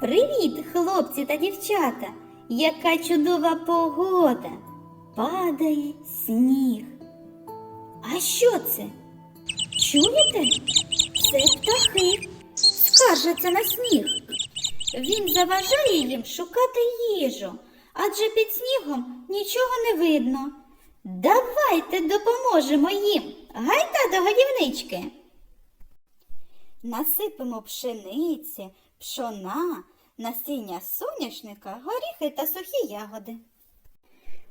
Привіт, хлопці та дівчата! Яка чудова погода! Падає сніг. А що це? Чуєте? Це птахи скаржаться на сніг. Він заважає їм шукати їжу, адже під снігом нічого не видно. Давайте допоможемо їм. Гайда до годівнички. Насипемо пшениці, пшона, насіння соняшника, горіхи та сухі ягоди.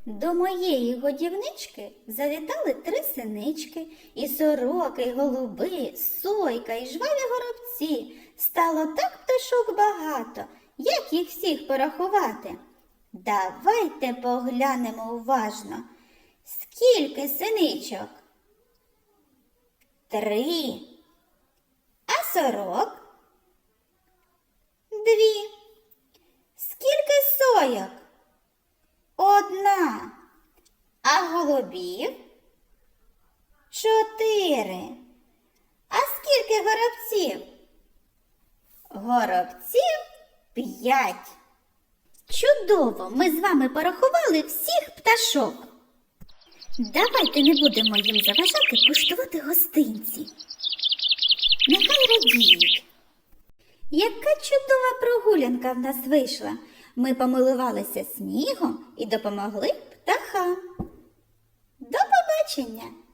До моєї годівнички завітали три синички, і сороки, і голуби, сойка, і жваві горобці. Стало так пташок багато, як їх всіх порахувати. Давайте поглянемо уважно. Скільки синичок? Три. А сорок? Скільки? Одна. А голубів? Чотири. А скільки горобців? Горобців п'ять. Чудово! Ми з вами порахували всіх пташок. Давайте не будемо їм заважати куштувати гостинці. Нехай радіють. Яка чудова прогулянка в нас вийшла. Ми помилувалися снігом і допомогли птахам. До побачення!